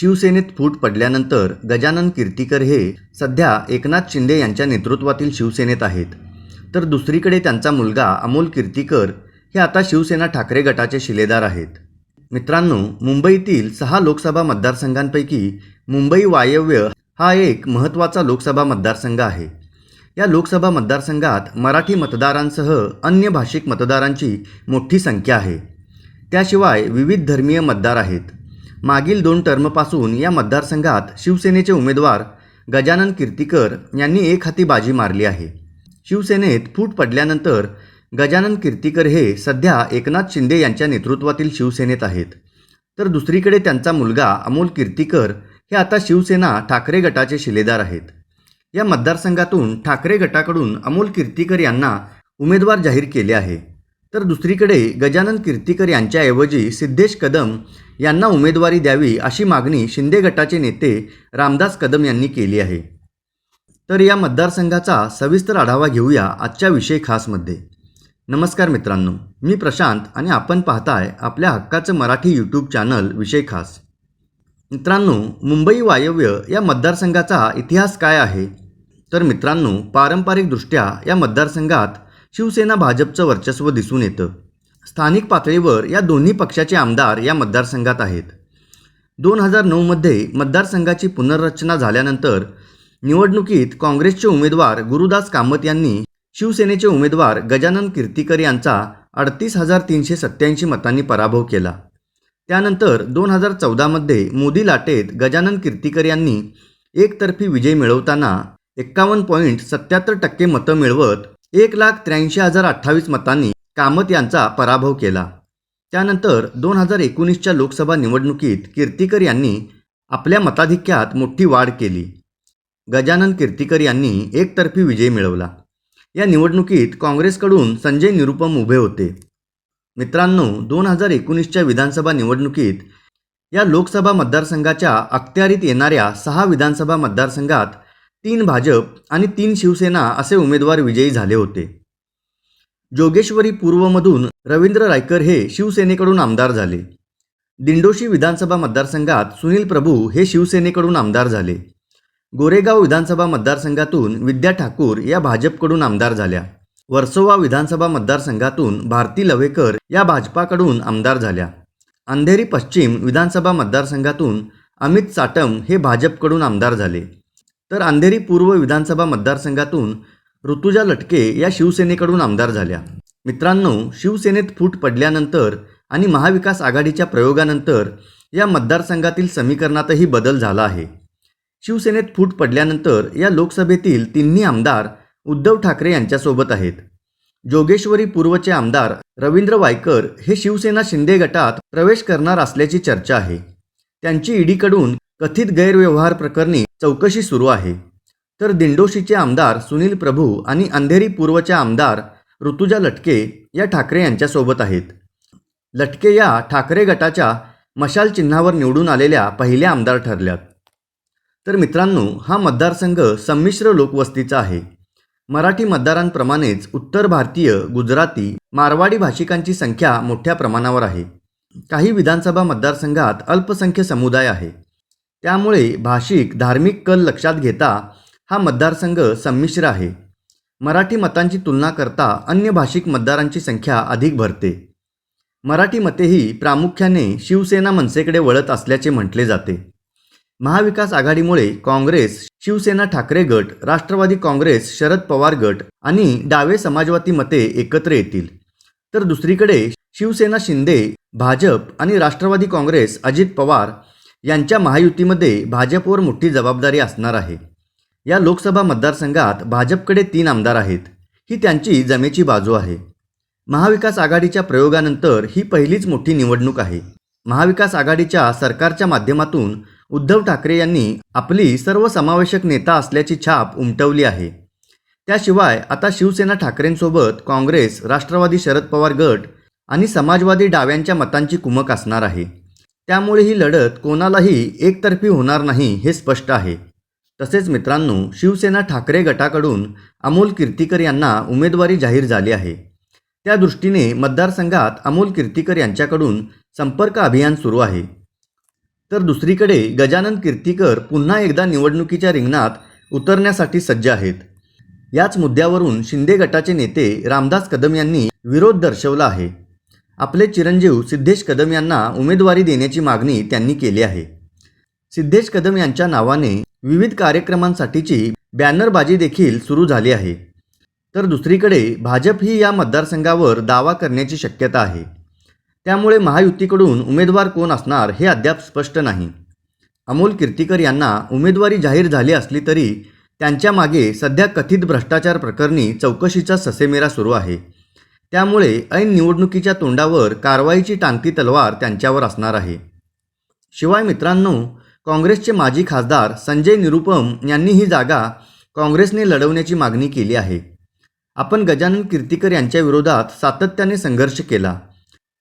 शिवसेनेत फूट पडल्यानंतर गजानन कीर्तीकर हे सध्या एकनाथ शिंदे यांच्या नेतृत्वातील शिवसेनेत आहेत. तर दुसरीकडे त्यांचा मुलगा अमोल कीर्तीकर हे आता शिवसेना ठाकरे गटाचे शिलेदार आहेत. मित्रांनो मुंबईतील सहा लोकसभा मतदारसंघांपैकी मुंबई वायव्य हा एक महत्त्वाचा लोकसभा मतदारसंघ आहे. या लोकसभा मतदारसंघात मराठी मतदारांसह अन्य भाषिक मतदारांची मोठी संख्या आहे. त्याशिवाय विविध धर्मीय मतदार आहेत. मागील दोन टर्मपासून या मतदारसंघात शिवसेनेचे उमेदवार गजानन कीर्तिकर यांनी एक हाती बाजी मारली आहे. शिवसेनेत फूट पडल्यानंतर गजानन कीर्तिकर हे सध्या एकनाथ शिंदे यांच्या नेतृत्वातील शिवसेनेत आहेत. तर दुसरीकडे त्यांचा मुलगा अमोल कीर्तीकर हे आता शिवसेना ठाकरे गटाचे शिलेदार आहेत. या मतदारसंघातून ठाकरे गटाकडून अमोल कीर्तीकर यांना उमेदवार जाहीर केले आहे. तर दुसरीकडे गजानन कीर्तीकर यांच्याऐवजी सिद्धेश कदम यांना उमेदवारी द्यावी अशी मागणी शिंदे गटाचे नेते रामदास कदम यांनी केली आहे. तर या मतदारसंघाचा सविस्तर आढावा घेऊया आजच्या विषय खासमध्ये. नमस्कार मित्रांनो मी प्रशांत आणि आपण पाहताय आपल्या हक्काचं मराठी यूट्यूब चॅनल विषय खास. मित्रांनो मुंबई वायव्य या मतदारसंघाचा इतिहास काय आहे? तर मित्रांनो पारंपरिकदृष्ट्या या मतदारसंघात शिवसेना भाजपचं वर्चस्व दिसून येतं. स्थानिक पातळीवर या दोन्ही पक्षाचे आमदार या मतदारसंघात आहेत. दोन हजार नऊमध्ये मतदारसंघाची पुनर्रचना झाल्यानंतर निवडणुकीत काँग्रेसचे उमेदवार गुरुदास कामत यांनी शिवसेनेचे उमेदवार गजानन कीर्तीकर यांचा अडतीस हजार तीनशे सत्त्याऐंशी मतांनी पराभव केला. त्यानंतर दोन हजार चौदामध्ये मोदी लाटेत गजानन कीर्तीकर यांनी एकतर्फी विजय मिळवताना एक्कावन्न पॉईंट सत्याहत्तर टक्के मतं मिळवत एक लाख त्र्याऐंशी हजार अठ्ठावीस मतांनी कामत यांचा पराभव केला. त्यानंतर दोन हजार एकोणीसच्या लोकसभा निवडणुकीत कीर्तीकर यांनी आपल्या मताधिक्यात मोठी वाढ केली. गजानन कीर्तीकर यांनी एकतर्फी विजय मिळवला. या निवडणुकीत काँग्रेसकडून संजय निरुपम उभे होते. मित्रांनो दोन हजार एकोणीसच्या विधानसभा निवडणुकीत या लोकसभा मतदारसंघाच्या अखत्यारीत येणाऱ्या सहा विधानसभा मतदारसंघात तीन भाजप आणि तीन शिवसेना असे उमेदवार विजयी झाले होते. जोगेश्वरी पूर्वमधून रवींद्र रायकर हे शिवसेनेकडून आमदार झाले. दिंडोशी विधानसभा मतदारसंघात सुनील प्रभू हे शिवसेनेकडून आमदार झाले. गोरेगाव विधानसभा मतदारसंघातून विद्या ठाकूर या भाजपकडून आमदार झाल्या. वर्सोवा विधानसभा मतदारसंघातून भारती लवेकर या भाजपाकडून आमदार झाल्या. अंधेरी पश्चिम विधानसभा मतदारसंघातून अमित साटम हे भाजपकडून आमदार झाले. तर अंधेरी पूर्व विधानसभा मतदारसंघातून ऋतुजा लटके या शिवसेनेकडून आमदार झाल्या. मित्रांनो शिवसेनेत फूट पडल्यानंतर आणि महाविकास आघाडीच्या प्रयोगानंतर या मतदारसंघातील समीकरणातही बदल झाला आहे. शिवसेनेत फूट पडल्यानंतर या लोकसभेतील तिन्ही आमदार उद्धव ठाकरे यांच्यासोबत आहेत. जोगेश्वरी पूर्वचे आमदार रवींद्र वायकर हे शिवसेना शिंदे गटात प्रवेश करणार असल्याची चर्चा आहे. त्यांची ईडीकडून कथित गैरव्यवहार प्रकरणी चौकशी सुरू आहे. तर दिंडोशीचे आमदार सुनील प्रभू आणि अंधेरी पूर्वच्या आमदार ऋतुजा लटके या ठाकरे यांच्यासोबत आहेत. लटके या ठाकरे गटाच्या मशाल चिन्हावर निवडून आलेल्या पहिल्या आमदार ठरल्यात. तर मित्रांनो हा मतदारसंघ संमिश्र लोकवस्तीचा आहे. मराठी मतदारांप्रमाणेच उत्तर भारतीय गुजराती मारवाडी भाषिकांची संख्या मोठ्या प्रमाणावर आहे. काही विधानसभा मतदारसंघात अल्पसंख्य समुदाय आहे. त्यामुळे भाषिक धार्मिक कल लक्षात घेता हा मतदारसंघ संमिश्र आहे. मराठी मतांची तुलना करता अन्य भाषिक मतदारांची संख्या अधिक भरते. मराठी मतेही प्रामुख्याने शिवसेना मनसेकडे वळत असल्याचे म्हटले जाते. महाविकास आघाडीमुळे काँग्रेस शिवसेना ठाकरे गट राष्ट्रवादी काँग्रेस शरद पवार गट आणि डावे समाजवादी मते एकत्र येतील. तर दुसरीकडे शिवसेना शिंदे भाजप आणि राष्ट्रवादी काँग्रेस अजित पवार यांच्या महायुतीमध्ये भाजपवर मोठी जबाबदारी असणार आहे. या लोकसभा मतदारसंघात भाजपकडे तीन आमदार आहेत. ही त्यांची जमेची बाजू आहे. महाविकास आघाडीच्या प्रयोगानंतर ही पहिलीच मोठी निवडणूक आहे. महाविकास आघाडीच्या सरकारच्या माध्यमातून उद्धव ठाकरे यांनी आपली सर्वसमावेशक नेता असल्याची छाप उमटवली आहे. त्याशिवाय आता शिवसेना ठाकरेंसोबत काँग्रेस राष्ट्रवादी शरद पवार गट आणि समाजवादी डाव्यांच्या मतांची कुमक असणार आहे. त्यामुळे ही लढत कोणालाही एकतर्फी होणार नाही हे स्पष्ट आहे. तसेच मित्रांनो शिवसेना ठाकरे गटाकडून अमोल कीर्तीकर यांना उमेदवारी जाहीर झाली आहे. त्या दृष्टीने मतदारसंघात अमोल कीर्तीकर यांच्याकडून संपर्क अभियान सुरू आहे. तर दुसरीकडे गजानन कीर्तीकर पुन्हा एकदा निवडणुकीच्या रिंगणात उतरण्यासाठी सज्ज आहेत. याच मुद्द्यावरून शिंदे गटाचे नेते रामदास कदम यांनी विरोध दर्शवला आहे. आपले चिरंजीव सिद्धेश कदम यांना उमेदवारी देण्याची मागणी त्यांनी केली आहे. सिद्धेश कदम यांच्या नावाने विविध कार्यक्रमांसाठीची बॅनरबाजी देखील सुरू झाली आहे. तर दुसरीकडे भाजप ही या मतदारसंघावर दावा करण्याची शक्यता आहे. त्यामुळे महायुतीकडून उमेदवार कोण असणार हे अद्याप स्पष्ट नाही. अमोल कीर्तीकर यांना उमेदवारी जाहीर झाली असली तरी त्यांच्या मागे सध्या कथित भ्रष्टाचार प्रकरणी चौकशीचा ससेमेरा सुरू आहे. त्यामुळे ऐन निवडणुकीच्या तोंडावर कारवाईची टांगती तलवार त्यांच्यावर असणार आहे. शिवाय मित्रांनो काँग्रेसचे माजी खासदार संजय निरुपम यांनी ही जागा काँग्रेसने लढवण्याची मागणी केली आहे. आपण गजानन कीर्तीकर यांच्या विरोधात सातत्याने संघर्ष केला.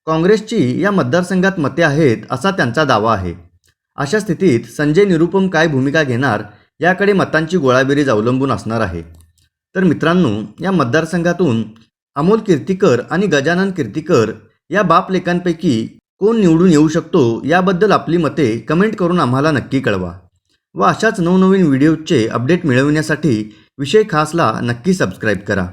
काँग्रेसची या मतदारसंघात मते आहेत असा त्यांचा दावा आहे. अशा स्थितीत संजय निरुपम काय भूमिका घेणार याकडे मतांची गोळाबेरीज अवलंबून असणार आहे. तर मित्रांनो या मतदारसंघातून अमोल कीर्तीकर आणि गजानन कीर्तीकर या बापलेखांपैकी कोण निवडून येऊ शकतो याबद्दल आपली मते कमेंट करून आम्हाला नक्की कळवा व अशाच नवनवीन व्हिडिओजचे अपडेट मिळविण्यासाठी विषय खासला नक्की सबस्क्राईब करा.